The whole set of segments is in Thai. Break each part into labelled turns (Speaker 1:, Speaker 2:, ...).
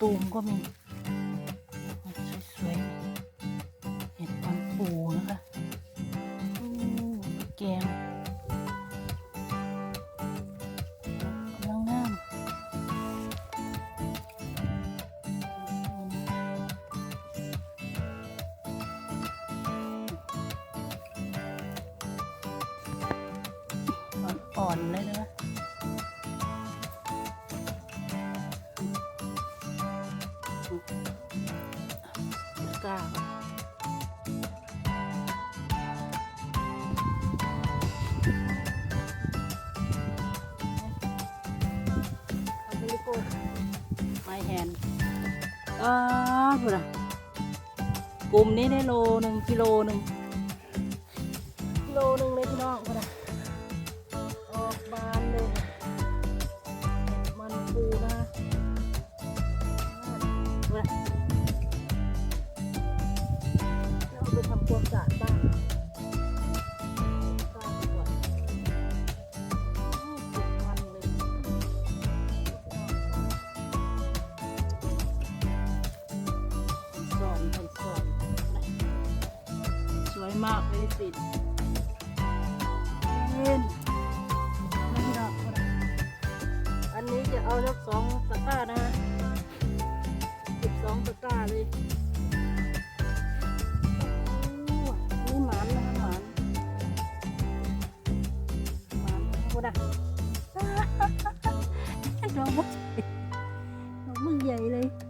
Speaker 1: ตูมก็มีสวยๆเห็ดมันปูนะคะแกงกำลังงามอ่อนๆเลยนะ กล้าเอาไปโกดไม้แฮนด์อ่าพูดอะกลุ่มนี้ได้โลหนึ่งกิโลหนึ่งกิโลหนึ่งเลยพี่น้องพูดอะออกบานเลยเห็ดมันปูนะ ความสะอาดบ้านบ้านก่อนอู้เก็บมันเลยสอนเป็นสอนสวยมากเลยสิเล่นไม่ดอกอันนี้จะเอาสักสองตะกร้านะฮะสิบสองตะกร้าเลยานนะคะคุ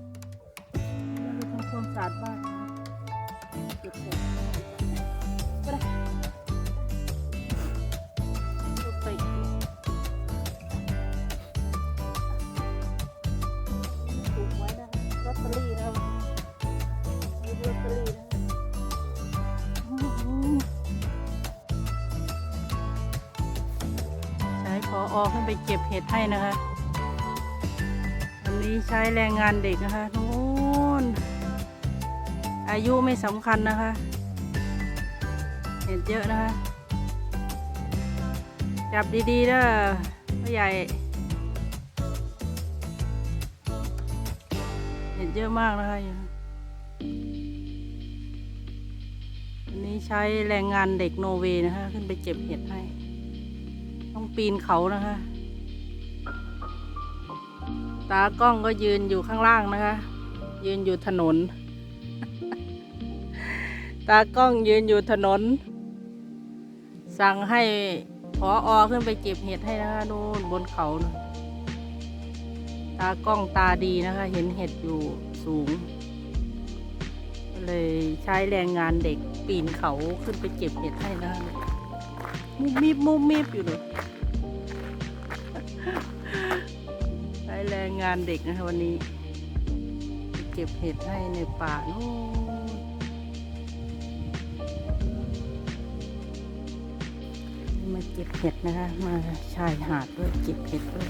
Speaker 1: ขึ้นไปเก็บเห็ดให้นะคะวันนี้ใช้แรงงานเด็กนะคะนู้นอายุไม่สำคัญนะคะ เห็ดเยอะนะคะ จับดีๆเด้อพ่อใหญ่ เห็ดเยอะมากนะคะอันนี้ใช้แรงงานเด็กโนเวย์นะคะ ขึ้นไปเก็บเห็ดให้ ปีนเขานะคะ ตากล้องก็ยืนอยู่ข้างล่างนะคะ ยืนอยู่ถนน ตากล้องยืนอยู่ถนน สั่งให้พออขึ้นไปเก็บเห็ดให้นะคะนู่นบนเขานู่นตากล้องตาดีนะคะ เห็นเห็ดอยู่สูง เลยใช้แรงงานเด็กปีนเขาขึ้นไปเก็บเห็ดให้นะคะมุบมิบมุบมิบอยู่เลย ใช้แรงงานเด็กนะคะวันนี้ เก็บเห็ดให้ในป่านู่นมาเก็บเห็ดนะคะ มาชายหาดด้วยเก็บเห็ดด้วย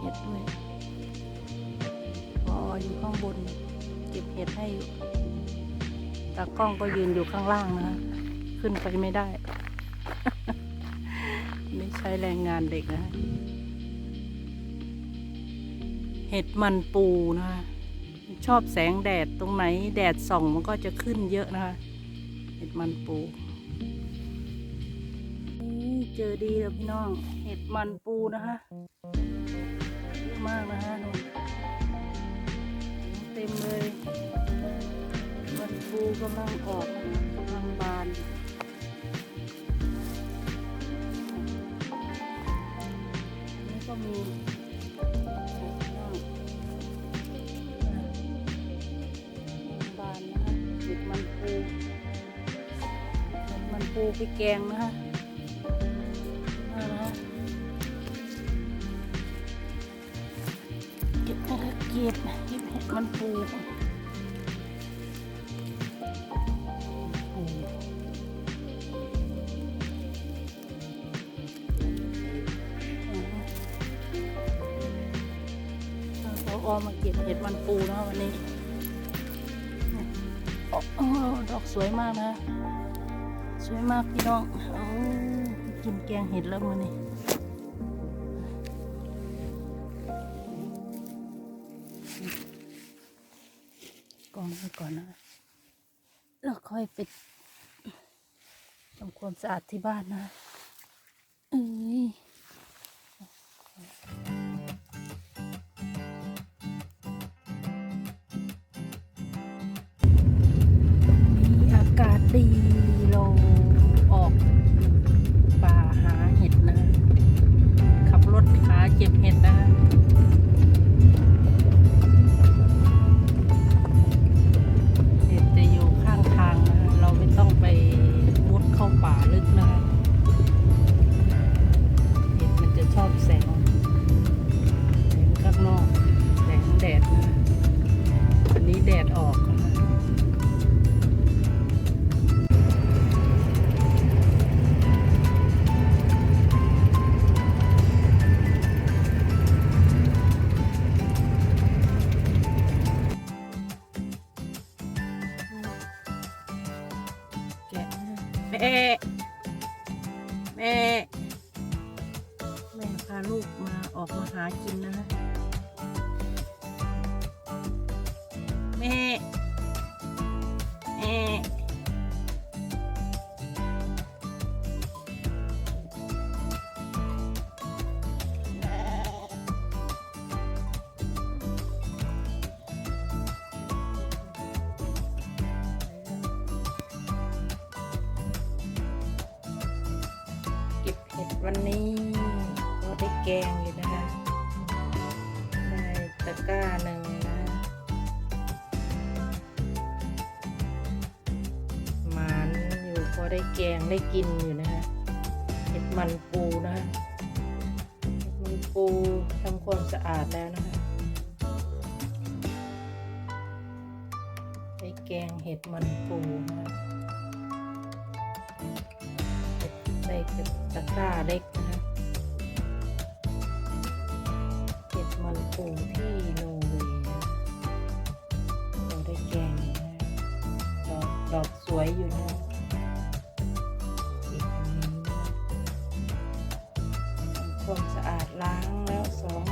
Speaker 1: เห็ดด้วยพออยู่ข้างบน เก็บเห็ดให้อยู่ตากล้องก็ยืนอยู่ข้างล่างนะคะขึ้นไปไม่ได้ ช้แรงงานเด็กนะเห็ดมันปูนะคะชอบแสงแดดตรงไหนแดดส่องมันก็จะขึ้นเยอะนะคะ เห็ดมันปูนี่เจอดีแล้วพี่น้อง เห็ดมันปูนะคะเยอะมากนะฮะนุ่เต็มเลย มันปูกำลังออกกำลังบาน ก็มีบานนะฮะเห็ดมันปูมันปูไปแกงนะฮะนี่นะฮะเก็บนะคะเก็บเก็บเห็ดมันปู มาเก็บเห็ดมันปูนะคะวันนี้ดอกสวยมากนะ สวยมากพี่น้องอกินแกงเห็ดแล้วมันนี่กองไว้ก่อนนะ แล้วค่อยไปทำความสะอาดที่บ้านนะ วันนี้ก็ได้แกงอยู่นะคะ ได้ตะกร้าหนึ่งนะหมานอยู่พอได้แกงได้กินอยู่นะฮะเห็ดมันปูนะฮะเห็ดมันปูทำความสะอาดแล้วนะคะได้แกงเห็ดมันปูนะฮะ กับตะกร้าเล็กนะฮะเก็บมันปูที่โนเวย์เราได้แกงนะดอกดอกสวยอยู่นะเก็บตรงนี้นะทำความสะอาดล้างแล้วสอง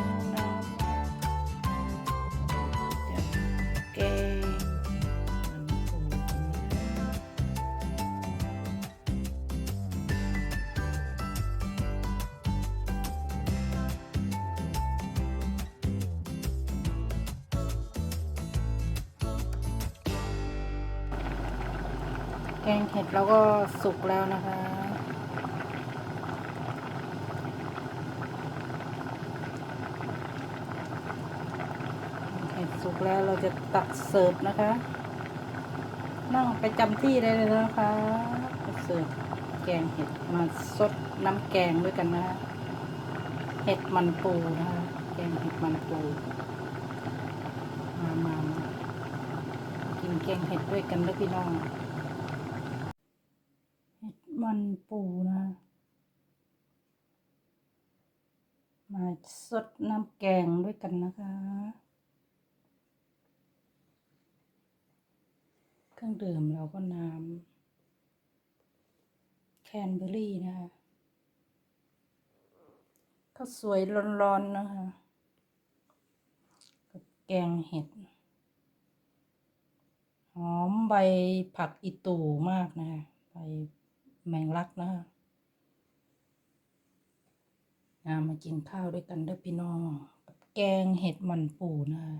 Speaker 1: กงเห็ดเราก็สุกแล้วนะคะ เห็ดสุกแล้วเราจะตักเสิร์ฟนะคะ นั่งไปจำที่ได้เลยนะคะเสิร์ฟแกงเห็ดมาซดน้ำแกงด้วยกันนะเห็ดมันปูนะคะ แกงเห็ดมันปูมามามากินแกงเห็ดด้วยกันนะพี่น้อง เห็ดมัน ปูนะมาซดน้ำแกงด้วยกันนะคะ เครื่องดื่มเราก็น้ำแคนเบอรี่นะคะข้าวสวยร้อนๆนะคะ กับแกงเห็ด หอมใบผักอีตูมากนะคะใบ แมงลักนะคะมากินข้าวด้วยกันเด้อพี่น้องกับแกงเห็ดมันปูนะคะ